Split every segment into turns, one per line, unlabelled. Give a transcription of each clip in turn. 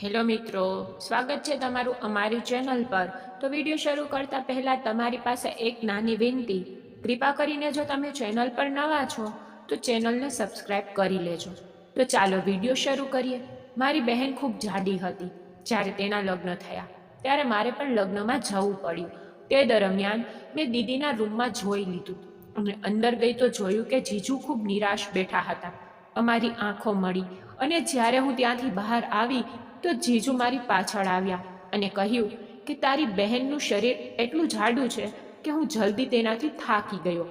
Hello મિત્રો, સ્વાગત છે તમારું અમારી ચેનલ પર. તો વીડિયો શરૂ કરતા પહેલાં તમારી પાસે એક નાની વિનંતી. કૃપા કરીને જો તમે ચેનલ પર નવા છો, તો ચેનલને સબસ્ક્રાઇબ કરી લેજો. તો ચાલો વીડિયો શરૂ કરીએ. મારી બહેન ખૂબ જાડી હતી. જ્યારે તેના લગ્ન થયા, ત્યારે મારે પણ લગ્નમાં જવું પડ્યું. તે દરમિયાન મેં દીદીના રૂમમાં જોઈ લીધું અને અંદર ગઈ તો જોયું કે જીજુ ખૂબ નિરાશ બેઠા હતા. અમારી આંખો મળી અને જ્યારે હું ત્યાંથી બહાર આવી તો જીજુ મારી પાછળ આવ્યા અને કહ્યું કે તારી બહેનનું શરીર એટલું જાડું છે કે હું જલ્દી તેનાથી થાકી ગયો.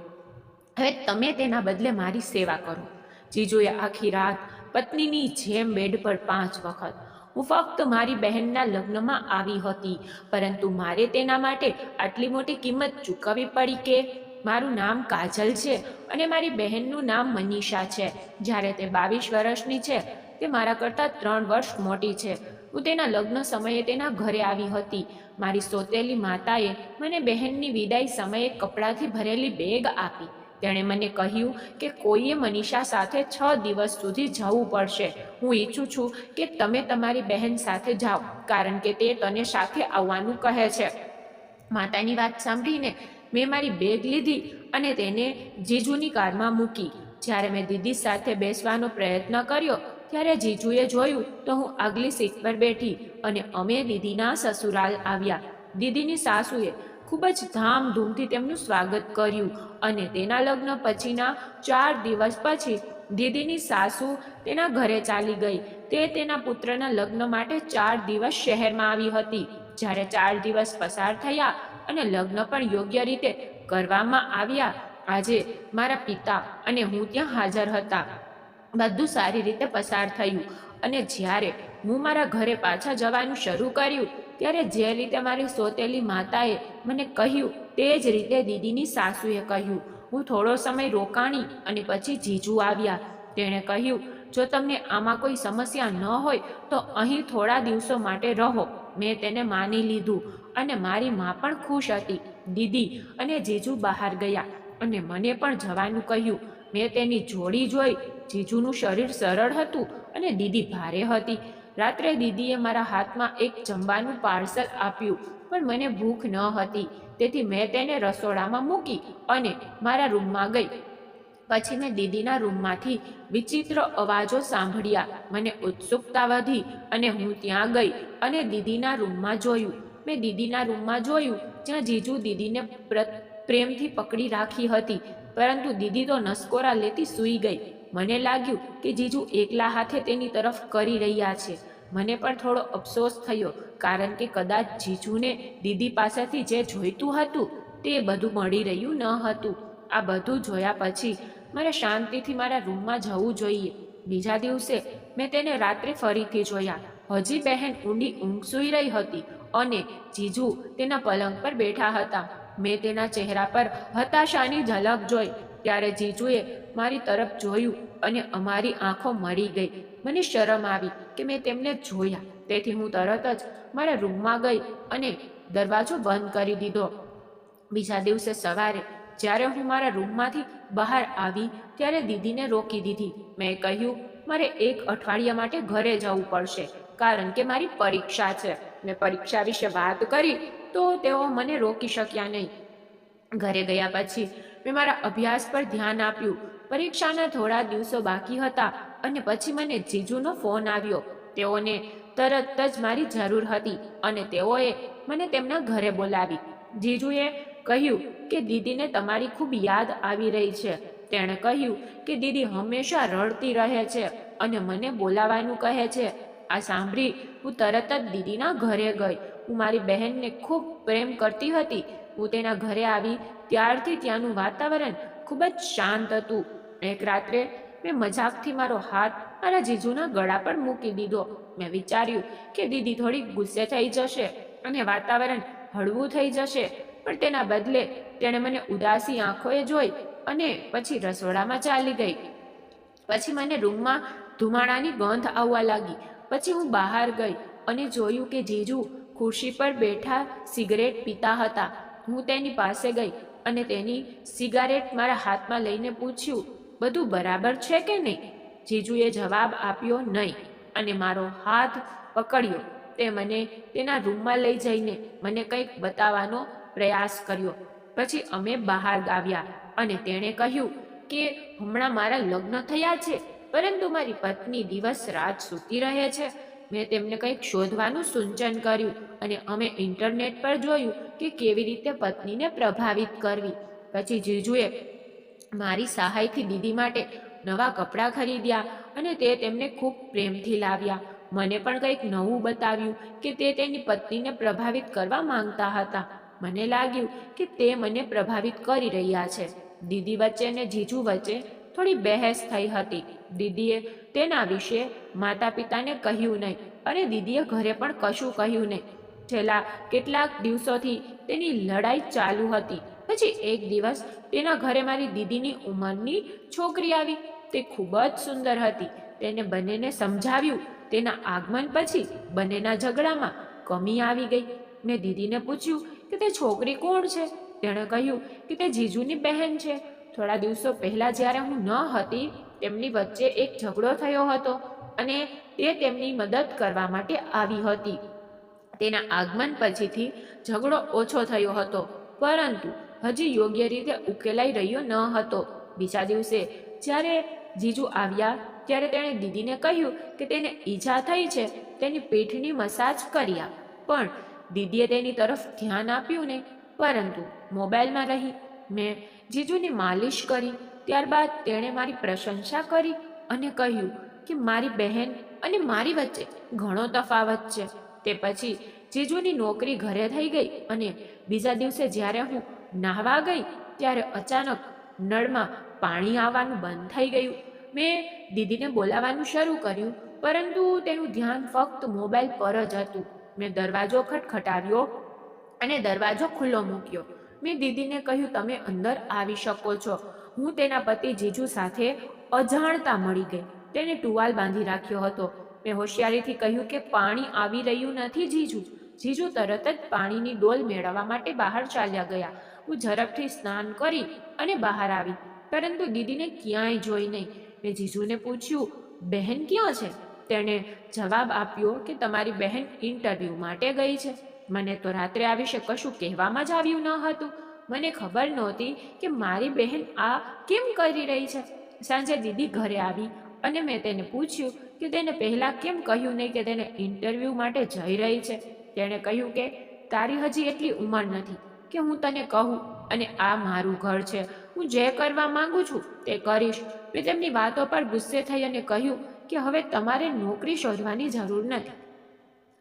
હવે તમે તેના બદલે મારી સેવા કરો. જીજુએ આખી રાત પત્નીની જેમ બેડ પર પાંચ વખત, હું ફક્ત મારી બહેનના લગ્નમાં આવી હતી, પરંતુ મારે તેના માટે આટલી મોટી કિંમત ચૂકવવી પડી કે? મારું નામ કાજલ છે અને મારી બહેનનું નામ મનીષા છે. જ્યારે તે બાવીસ વર્ષની છે તે મારા કરતાં ત્રણ વર્ષ મોટી છે. હું તેના લગ્ન સમયે તેના ઘરે આવી હતી. મારી સોતેલી માતાએ મને બહેનની વિદાય સમયે કપડાથી ભરેલી બેગ આપી. તેણે મને કહ્યું કે કોઈએ મનીષા સાથે છ દિવસ સુધી જવું પડશે. હું ઈચ્છું છું કે તમે તમારી બહેન સાથે જાઓ, કારણ કે તે તને સાથે આવવાનું કહે છે. માતાની વાત સાંભળીને મેં મારી બેગ લીધી અને તેને જીજુની કારમાં મૂકી. જ્યારે મેં દીદી સાથે બેસવાનો પ્રયત્ન કર્યો ત્યારે જીજુએ જોયું તો હું આગલી સીટ પર બેઠી અને અમે દીદીના સસુરાલ આવ્યા. દીદીની સાસુએ ખૂબ જ ધામધૂમથી તેમનું સ્વાગત કર્યું અને તેના લગ્ન પછીના ચાર દિવસ પછી દીદીની સાસુ તેના ઘરે ચાલી ગઈ. તે તેના પુત્રના લગ્ન માટે ચાર દિવસ શહેરમાં આવી હતી. જ્યારે ચાર દિવસ પસાર થયા અને લગ્ન પણ યોગ્ય રીતે કરવામાં આવ્યા, આજે મારા પિતા અને હું ત્યાં હાજર હતા. બધું સારી રીતે પસાર થયું. અને જ્યારે હું મારા ઘરે પાછા જવાનું શરૂ કર્યું, ત્યારે જે રીતે મારી સોતેલી માતાએ મને કહ્યું તે જ રીતે દીદીની સાસુએ કહ્યું. હું થોડો સમય રોકાણી અને પછી જીજુ આવ્યા. તેણે કહ્યું, જો તમને આમાં કોઈ સમસ્યા ન હોય, તો અહીં થોડા દિવસો માટે રહો. મેં તેને માની લીધું અને મારી મા પણ ખુશ હતી. દીદી અને જીજુ બહાર ગયા અને મને પણ જવાનું કહ્યું. મેં તેની જોડી જોઈ જીજુનું શરીર સરળ હતું અને દીદી ભારે હતી. રાત્રે દીદીએ મારા હાથમાં એક જમવાનું પાર્સલ આપ્યું, પણ મને ભૂખ ન હતી. તેથી મેં તેને રસોડામાં મૂકી અને મારા રૂમમાં ગઈ. પછી મેં દીદીના રૂમમાંથી વિચિત્ર અવાજો સાંભળ્યા. મને ઉત્સુકતા વધી અને હું ત્યાં ગઈ અને દીદીના રૂમમાં જોયું. મેં દીદીના રૂમમાં જોયું, જ્યાં જીજુ દીદીને પ્ર- પ્રેમથી પકડી રાખી હતી. પરંતુ દીદી તો નસકોરા લેતી સૂઈ ગઈ. મને લાગ્યું કે જીજુ એકલા હાથે તેની તરફ કરી રહ્યા છે. મને પણ થોડો અફસોસ થયો, કારણ કે કદાચ જીજુને દીદી પાસેથી જે જોઈતું હતું તે બધું મળી રહ્યું ન હતું. આ બધું જોયા પછી મારે શાંતિથી મારા રૂમમાં જવું જોઈએ. બીજા દિવસે મેં તેને રાત્રે ફરીથી જોયા. હજી બહેન ઊંડી ઊંઘ સૂઈ રહી હતી અને જીજુ તેના પલંગ પર બેઠા હતા. મેં તેના ચહેરા પર હતાશાની ઝલક જોઈ. ત્યારે જીજુએ મારી તરફ જોયું અને અમારી આંખો મળી ગઈ. મને શરમ આવી કે મેં તેમને જોયા. તેથી હું તરત જ મારા રૂમમાં ગઈ અને દરવાજો બંધ કરી દીધો. બીજા દિવસે સવારે, જ્યારે હું મારા રૂમમાંથી બહાર આવી, ત્યારે દીદીને રોકી દીધી. મેં કહ્યું, મારે એક અઠવાડિયા માટે ઘરે જવું પડશે, કારણ કે મારી પરીક્ષા છે. મેં પરીક્ષા વિશે વાત કરી, તો તેઓ મને રોકી શક્યા નહીં. ઘરે ગયા પછી મેં મારા અભ્યાસ પર ધ્યાન આપ્યું. પરીક્ષાના થોડા દિવસો બાકી હતા અને પછી મને જીજુનો ફોન આવ્યો. તેઓને તરત જ મારી જરૂર હતી અને તેઓએ મને તેમના ઘરે બોલાવી. જીજુએ કહ્યું કે દીદીને તમારી ખૂબ યાદ આવી રહી છે. તેણે કહ્યું કે દીદી હંમેશા રડતી રહે છે અને મને બોલાવાનું કહે છે. આ સાંભળી હું તરત જ દીદીના ઘરે ગઈ. હું મારી બહેનને ખૂબ પ્રેમ કરતી હતી. હું તેના ઘરે આવી ત્યારથી ત્યાંનું વાતાવરણ ખૂબ જ શાંત હતું. એક રાત્રે મેં મજાકથી મારો હાથ મારા જીજુના ગળા પર મૂકી દીધો. મેં વિચાર્યું કે દીદી થોડી ગુસ્સે થઈ જશે અને વાતાવરણ હળવું થઈ જશે, પણ તેના બદલે તેણે મને ઉદાસી આંખોએ જોઈ અને પછી રસોડામાં ચાલી ગઈ. પછી મને રૂમમાં ધુમાડાની ગંધ આવવા લાગી. પછી હું બહાર ગઈ અને જોયું કે જીજુ ખુરશી પર બેઠા સિગરેટ પીતા હતા. હું તેની પાસે ગઈ અને તેની સિગારેટ મારા હાથમાં લઈને પૂછ્યું બધું બરાબર છે કે નહીં? જીજુએ જવાબ આપ્યો નહીં અને મારો હાથ પકડ્યો. તે મને તેના રૂમમાં લઈ જઈને મને કંઈક બતાવવાનો પ્રયાસ કર્યો. પછી અમે બહાર ગાવ્યા અને તેણે કહ્યું કે, હમણાં મારા લગ્ન થયા છે, પરંતુ મારી પત્ની દિવસ રાત સૂતી રહે છે. મેં તેમને કંઈક શોધવાનું સૂચન કર્યું અને અમે ઇન્ટરનેટ પર જોયું કે કેવી રીતે પત્નીને પ્રભાવિત કરવી. પછી જીજુએ મારી સહાયથી દીદી માટે નવા કપડાં ખરીદ્યા અને તે તેમને ખૂબ પ્રેમથી લાવ્યા. મને પણ કંઈક નવું બતાવ્યું કે તે તેની પત્નીને પ્રભાવિત કરવા માંગતા હતા. મને લાગ્યું કે તે મને પ્રભાવિત કરી રહ્યા છે. દીદી વચ્ચે અને જીજુ વચ્ચે થોડી બહેસ થઈ હતી. દીદીએ તેના વિશે માતા પિતાને કહ્યું નહીં અને દીદીએ ઘરે પણ કશું કહ્યું નહીં. છેલ્લા કેટલાક દિવસોથી તેની લડાઈ ચાલુ હતી. પછી એક દિવસ તેના ઘરે મારી દીદીની ઉંમરની છોકરી આવી. તે ખૂબ જ સુંદર હતી. તેને બંનેને સમજાવ્યું. તેના આગમન પછી બંનેના ઝઘડામાં કમી આવી ગઈ. મેં દીદીને પૂછ્યું કે તે છોકરી કોણ છે? તેણે કહ્યું કે તે જીજુની બહેન છે. થોડા દિવસો પહેલાં જ્યારે હું ન હતી, તેમની વચ્ચે એક ઝઘડો થયો હતો અને તે તેમની મદદ કરવા માટે આવી હતી. તેના આગમન પછીથી ઝઘડો ઓછો થયો હતો. પરંતુ હજી યોગ્ય રીતે ઉકેલાઈ રહ્યો ન હતો. બીજા દિવસે, જ્યારે જીજુ આવ્યા, ત્યારે તેણે દીદીને કહ્યું કે તેને ઈજા થઈ છે, તેની પીઠની મસાજ કર્યા. પણ દીદીએ તેની તરફ ધ્યાન આપ્યું નહીં, પરંતુ મોબાઈલમાં રહી. મેં જીજુની માલિશ કરી, ત્યારબાદ તેણે મારી પ્રશંસા કરી અને કહ્યું કે મારી બહેન અને મારી વચ્ચે ઘણો તફાવત છે. તે પછી જીજુની નોકરી ઘરે થઈ ગઈ અને બીજા દિવસે જ્યારે હું નાહવા ગઈ ત્યારે અચાનક નળમાં પાણી આવવાનું બંધ થઈ ગયું. મેં દીદીને બોલાવવાનું શરૂ કર્યું, પરંતુ તેનું ધ્યાન ફક્ત મોબાઈલ પર જ હતું. મેં દરવાજો ખટખટાવ્યો અને દરવાજો ખુલ્લો મૂક્યો. મેં દીદીને કહ્યું, તમે અંદર આવી શકો છો. હું તેના પતિ જીજુ સાથે અજાણતા મળી ગઈ. તેને ટુવાલ બાંધી રાખ્યો હતો. મેં હોશિયારીથી કહ્યું કે પાણી આવી રહ્યું નથી જીજુ. જીજુ તરત જ પાણીની ડોલ મેળવવા માટે બહાર ચાલ્યા ગયા. હું ઝડપથી સ્નાન કરી અને બહાર આવી. પરંતુ દીદીને ક્યાંય જોઈ નહીં. મેં જીજુને પૂછ્યું, બહેન ક્યાં છે? તેણે જવાબ આપ્યો કે, તમારી બહેન ઇન્ટરવ્યૂ માટે ગઈ છે. મને તો રાત્રે આ વિશે કશું કહેવામાં જ આવ્યું ન હતું. મને ખબર નહોતી કે મારી બહેન આ કેમ કરી રહી છે. સાંજે દીદી ઘરે આવી અને મેં તેને પૂછ્યું કે, તેને પહેલાં કેમ કહ્યું નહીં કે તેને ઇન્ટરવ્યૂ માટે જઈ રહી છે? તેણે કહ્યું કે, તારી હજી એટલી ઉંમર નથી. કે હું તને કહું અને આ મારું ઘર છે. હું જે કરવા માંગુ છું તે કરીશ. મેં તેમની વાતો પર ગુસ્સે થઈ અને કહ્યું કે હવે તમારે નોકરી શોધવાની જરૂર નથી.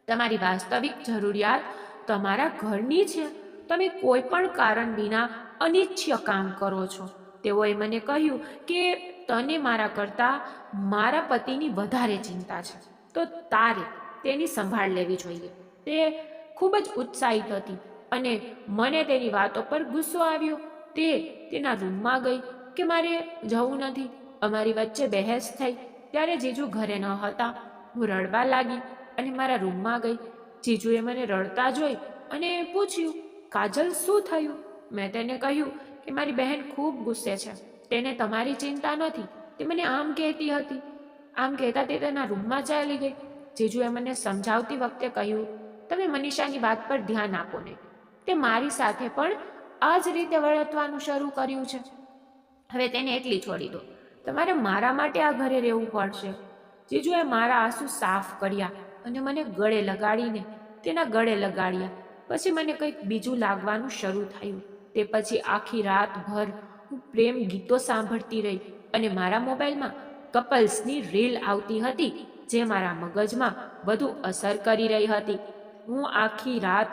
તમારી વાસ્તવિક જરૂરિયાત તમારા ઘરની છે. તમે કોઈ પણ કારણ વિના અનિચ્છ્ય કામ કરો છો. તેઓએ મને કહ્યું કે તને મારા કરતાં મારા પતિની વધારે ચિંતા છે. તો તારે તેની સંભાળ લેવી જોઈએ. તે ખૂબ જ ઉત્સાહિત હતી. અને મને તેની વાતો પર ગુસ્સો આવ્યો. તે તેના રૂમમાં ગઈ કે મારે જવું નથી. અમારી વચ્ચે બહેસ થઈ. ત્યારે જીજુ ઘરે ન હતા. હું રડવા લાગી અને મારા રૂમમાં ગઈ. જીજુએ મને રડતા જોઈ અને પૂછ્યું, કાજલ, શું થયું? મેં તેને કહ્યું કે, મારી બહેન ખૂબ ગુસ્સે છે. તેને તમારી ચિંતા નથી. તે મને આમ કહેતી હતી. આમ કહેતા તે તેના રૂમમાં ચાલી ગઈ. જીજુએ મને સમજાવતી વખતે કહ્યું, તમે મનીષાની વાત પર ધ્યાન આપો ને. તે મારી સાથે પણ આ જ રીતે વર્તવાનું શરૂ કર્યું છે. હવે તેને એટલી છોડી દો. તમારે મારા માટે આ ઘરે રહેવું પડશે. જીજુએ મારા આંસુ સાફ કર્યા અને મને ગળે લગાડીને તેના ગળે લગાડ્યા. પછી મને કંઈક બીજું લાગવાનું શરૂ થયું. તે પછી આખી રાતભર હું પ્રેમ ગીતો સાંભળતી રહી અને મારા મોબાઈલમાં કપલ્સની રીલ આવતી હતી જે મારા મગજમાં વધુ અસર કરી રહી હતી. હું આખી રાત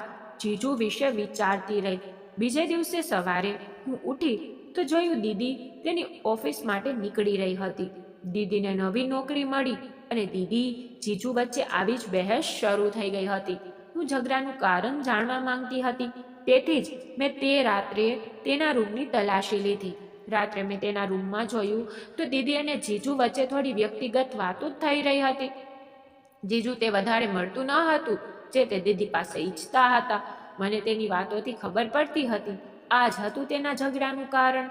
જીજુ વિશે વિચારતી રહી. બીજે દિવસે સવારે હું ઉઠી તો જોયું દીદી તેની ઓફિસ માટે નીકળી રહી હતી. દીદીને નવી નોકરી મળી અને દીદી જીજુ વચ્ચે આવી જ બહેસ શરૂ થઈ ગઈ હતી. હું ઝઘડાનું કારણ જાણવા માંગતી હતી. તેથી જ મેં તે રાત્રે તેના રૂમની તલાશી લીધી. રાત્રે મેં તેના રૂમમાં જોયું તો દીદી અને જીજુ વચ્ચે થોડી વ્યક્તિગત વાતો જ થઈ રહી હતી. જીજુ તે વધારે મળતું ન હતું. જે તે દીદી પાસે ઈચ્છતા હતા. મને તેની વાતોથી ખબર પડતી હતી. આ જ હતું તેના ઝઘડાનું કારણ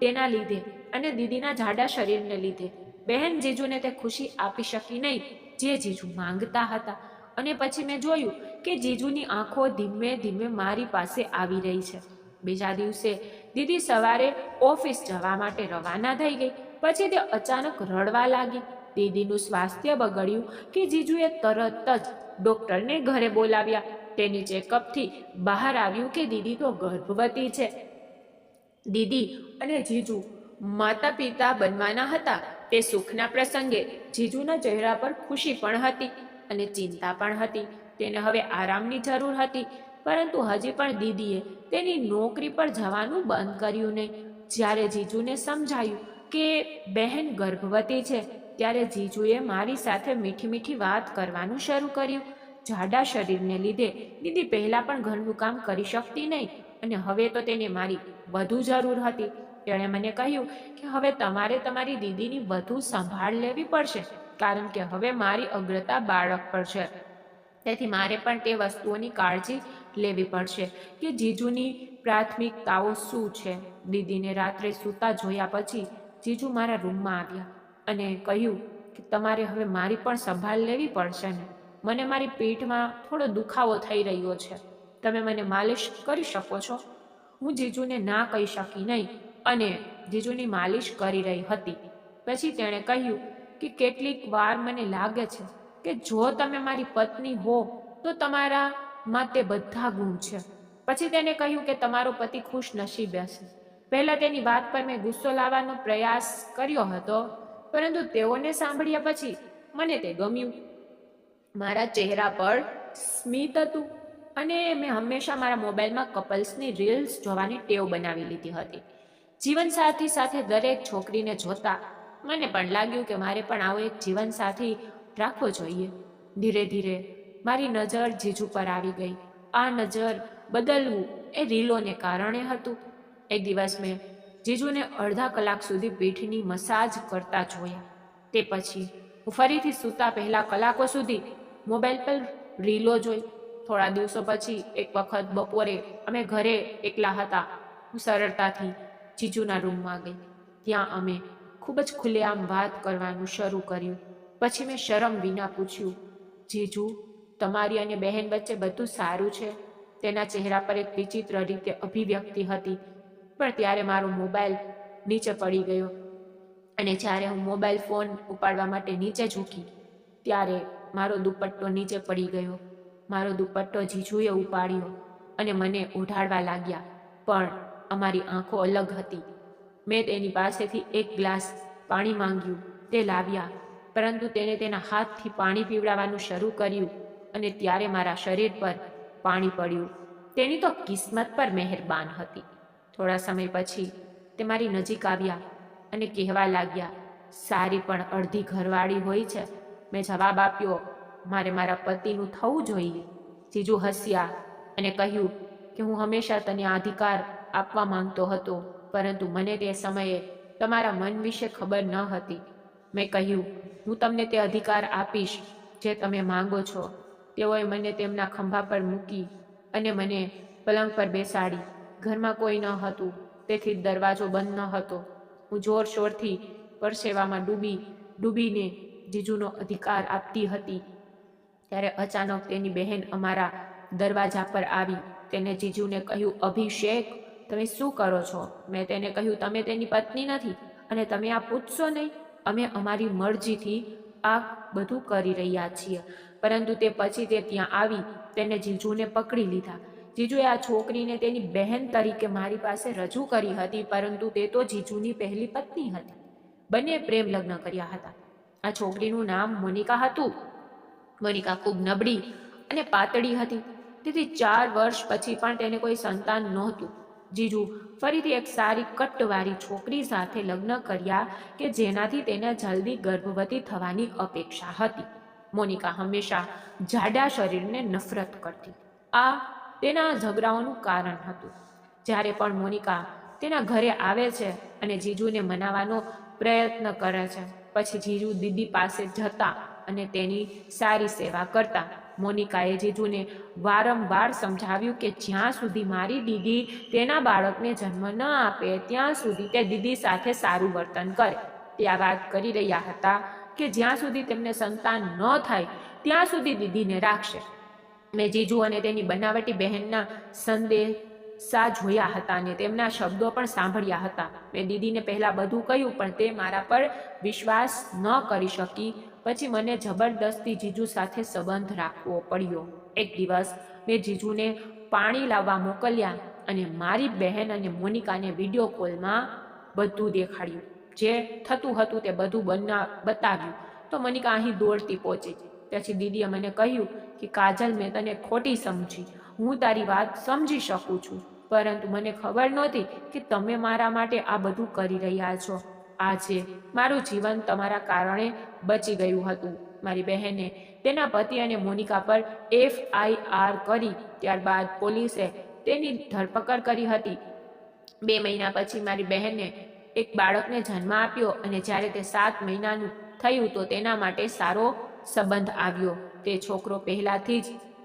તેના લીધે અને દીદીના જાડા શરીરને લીધે. બહેન જીજુને તે ખુશી આપી શકી નહીં, જે જીજુ માંગતા હતા. અને પછી મેં જોયું કે જીજુની આંખો ધીમે ધીમે મારી પાસે આવી રહી છે. બીજા દિવસે દીદી સવારે ઓફિસ જવા માટે રવાના થઈ ગઈ. પછી તે અચાનક રડવા લાગી. દીદીનું સ્વાસ્થ્ય બગડ્યું કે જીજુએ તરત જ ડૉક્ટરને ઘરે બોલાવ્યા. તેની ચેકઅપથી બહાર આવ્યું કે દીદી તો ગર્ભવતી છે. દીદી અને જીજુ માતા પિતા બનવાના હતા. તે સુખના પ્રસંગે જીજુના ચહેરા પર ખુશી પણ હતી અને ચિંતા પણ હતી. તેને હવે આરામની જરૂર હતી, પરંતુ હજી પણ દીદીએ તેની નોકરી પર જવાનું બંધ કર્યું નહીં. જ્યારે જીજુને સમજાયું કે બહેન ગર્ભવતી છે, ત્યારે જીજુએ મારી સાથે મીઠી મીઠી વાત કરવાનું શરૂ કર્યું. જાડા શરીરને લીધે દીદી પહેલાં પણ ઘરનું કામ કરી શકતી નહીં અને હવે તો તેને મારી વધુ જરૂર હતી. તેણે મને કહ્યું કે હવે તમારે તમારી દીદીની વધુ સંભાળ લેવી પડશે, કારણ કે હવે મારી અગ્રતા બાળક પર છે. તેથી મારે પણ તે વસ્તુઓની કાળજી લેવી પડશે કે જીજુની પ્રાથમિકતાઓ શું છે. દીદીને રાત્રે સૂતા જોયા પછી જીજુ મારા રૂમમાં આવ્યા અને કહ્યું કે તમારે હવે મારી પણ સંભાળ લેવી પડશે ને. મને મારી પીઠમાં થોડો દુખાવો થઈ રહ્યો છે. તમે મને માલિશ કરી શકો છો? હું જીજુને ના કહી શકી નહીં અને જીજુની માલિશ કરી રહી હતી. પછી તેણે કહ્યું કે કેટલીક વાર મને લાગે છે કે જો તમે મારી પત્ની હો, તો તમારા માટે બધા ગુણ છે. પછી તેને કહ્યું કે તમારો પતિ ખુશ નસીબ હશે. પહેલાં તેની વાત પર મેં ગુસ્સો લાવવાનો પ્રયાસ કર્યો હતો, પરંતુ તેઓને સાંભળ્યા પછી મને તે ગમ્યું. મારા ચહેરા પર સ્મિત હતું અને મેં હંમેશા મારા મોબાઈલમાં કપલ્સની રીલ્સ જોવાની ટેવ બનાવી લીધી હતી. જીવનસાથી સાથે દરેક છોકરીને જોતા મને પણ લાગ્યું કે મારે પણ આવો એક જીવનસાથી રાખવો જોઈએ. ધીરે ધીરે મારી નજર જીજુ પર આવી ગઈ. આ નજર બદલવું એ રીલોને કારણે હતું. એક દિવસ મેં જીજુને અડધા કલાક સુધી પીઠની મસાજ કરતા જોયા. તે પછી હું ફરીથી સૂતા પહેલાં કલાકો સુધી મોબાઈલ પર રીલો જોઈ. થોડા દિવસો પછી એક વખત બપોરે અમે ઘરે એકલા હતા. હું સરળતાથી જીજુના રૂમમાં ગઈ. ત્યાં અમે ખૂબ જ ખુલ્લેઆમ વાત કરવાનું શરૂ કર્યું. પછી મેં શરમ વિના પૂછ્યું, જીજુ, તમારી અને બહેન વચ્ચે બધું સારું છે? તેના ચહેરા પર એક વિચિત્ર રીતે અભિવ્યક્તિ હતી. પણ ત્યારે મારો મોબાઈલ નીચે પડી ગયો. અને જ્યારે હું મોબાઈલ ફોન ઉપાડવા માટે નીચે ઝૂકી, ત્યારે મારો દુપટ્ટો નીચે પડી ગયો. મારો દુપટ્ટો જીજુએ ઉપાડ્યો અને મને ઉઢાડવા લાગ્યા, પણ અમારી આંખો અલગ હતી. મેં તેની પાસેથી એક ગ્લાસ પાણી માંગ્યું, તે લાવ્યા, પરંતુ તેણે તેના હાથથી પાણી પીવડાવવાનું શરૂ કર્યું અને ત્યારે મારા શરીર પર પાણી પડ્યું. તેની તો કિસ્મત પર મહેરબાન હતી. થોડા સમય પછી તે મારી નજીક આવ્યા અને કહેવા લાગ્યા, સારી પણ અડધી ઘરવાળી હોય છે. મેં જવાબ આપ્યો, મારે મારા પતિનું થવું જોઈએ. જીજુ હસ્યા અને કહ્યું કે હું હંમેશા તને અધિકાર આપવા માંગતો હતો, પરંતુ મને તે સમયે તમારા મન વિશે ખબર ન હતી. મેં કહ્યું, હું તમને તે અધિકાર આપીશ જે તમે માંગો છો. તેઓએ મને તેમના ખંભા પર મૂકી અને મને પલંગ પર બેસાડી. ઘરમાં કોઈ ન હતું, તેથી દરવાજો બંધ ન હતો. હું જોરશોરથી પરસેવામાં ડૂબી, ડૂબીને જીજુનો અધિકાર આપતી હતી. ત્યારે અચાનક તેની બહેન અમારા દરવાજા પર આવી. તેને જીજુને કહ્યું, અભિષેક, તમે શું કરો છો? મેં તેને કહ્યું, તમે તેની પત્ની નથી અને તમે આ પૂછશો નહીં. અમે અમારી મરજીથી આ બધું કરી રહ્યા છીએ. પરંતુ તે પછી તે ત્યાં આવી, તેને જીજુને પકડી લીધા. જીજુએ આ છોકરીને તેની બહેન તરીકે મારી પાસે રજૂ કરી હતી, પરંતુ તે તો જીજુની પહેલી પત્ની હતી. બંને પ્રેમ લગ્ન કર્યા હતા. આ છોકરીનું નામ મોનિકા હતું. મોનિકા ખૂબ નબળી અને પાતળી હતી. તેથી ચાર વર્ષ પછી પણ તેને કોઈ સંતાન નહોતું. જીજુ ફરીથી એક સારી કટ્ટવાળી છોકરી સાથે લગ્ન કર્યા કે જેનાથી તેને જલ્દી ગર્ભવતી થવાની અપેક્ષા હતી. મોનિકા હંમેશા જાડા શરીરને નફરત કરતી. આ તેના ઝઘડાઓનું કારણ હતું. જ્યારે પણ મોનિકા તેના ઘરે આવે છે અને જીજુને મનાવવાનો પ્રયત્ન કરે છે, પછી જીજુ દીદી પાસે જતા અને તેની સારી સેવા કરતા. મોનિકાએ જીજુને વારંવાર સમજાવ્યું કે જ્યાં સુધી મારી દીદી તેના બાળકને જન્મ ન આપે, ત્યાં સુધી તે દીદી સાથે સારું વર્તન કરે. ત્યાં વાત કરી રહ્યા હતા કે જ્યાં સુધી તેમને સંતાન ન થાય, ત્યાં સુધી દીદીને રાખશે. મેં જીજુ અને તેની બનાવટી બહેનના સંદેશા જોયા હતા અને તેમના શબ્દો પણ સાંભળ્યા હતા. મેં દીદીને પહેલાં બધું કહ્યું, પણ તે મારા પર વિશ્વાસ ન કરી શકી. પછી મને જબરદસ્તી જીજુ સાથે સંબંધ રાખવો પડ્યો. એક દિવસ મેં જીજુને પાણી લાવવા મોકલ્યા અને મારી બહેન અને મોનિકાને વીડિયો કોલમાં બધું દેખાડ્યું. જે થતું હતું તે બધું બના, બતાવ્યું. તો મોનિકા અહીં દોડતી પહોંચી. પછી દીદીએ મને કહ્યું કે, કાજલ, મેં તને ખોટી સમજી. હું તારી વાત સમજી શકું છું. પરંતુ મને ખબર નહોતી કે તમે મારા માટે આ બધું કરી રહ્યા છો. આજે મારું જીવન તમારા કારણે બચી ગયું હતું. મારી બહેને તેના પતિ અને મોનિકા પર એફ આઈ આર કરી. ત્યારબાદ પોલીસે તેની ધરપકડ કરી હતી. બે મહિના પછી મારી બહેને એક બાળકને જન્મ આપ્યો અને જ્યારે તે સાત મહિનાનું થયું તો તેના માટે સારો સંબંધ આવ્યો. તે છોકરો પહેલાથી જ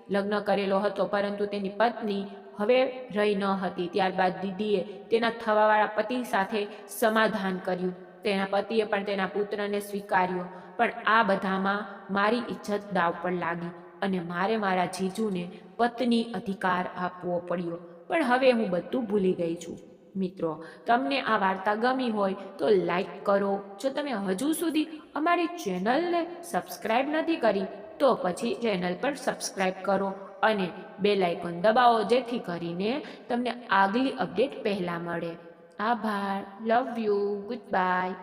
લગ્ન કરેલો હતો, પરંતુ તેની પત્ની હવે રહી ન હતી. ત્યારબાદ દીદીએ તેના થવાવાળા પતિ સાથે સમાધાન કર્યું. તેના પતિએ પણ તેના પુત્રને સ્વીકાર્યો. પણ આ બધામાં મારી ઇજ્જત દાવ પર લાગી અને મારે મારા જીજુને પત્ની અધિકાર આપવો પડ્યો. પણ હવે હું બધું ભૂલી ગઈ છું. મિત્રો, તમને આ વાર્તા ગમી હોય તો લાઈક કરો. જો તમે હજુ સુધી અમારી ચેનલને સબસ્ક્રાઈબ નથી કરી, તો પછી ચેનલ પર સબસ્ક્રાઈબ કરો અને બે લાઇકોન દબાવો, જેથી કરીને તમને આગલી અપડેટ પહેલાં મળે. આભાર. Love you good bye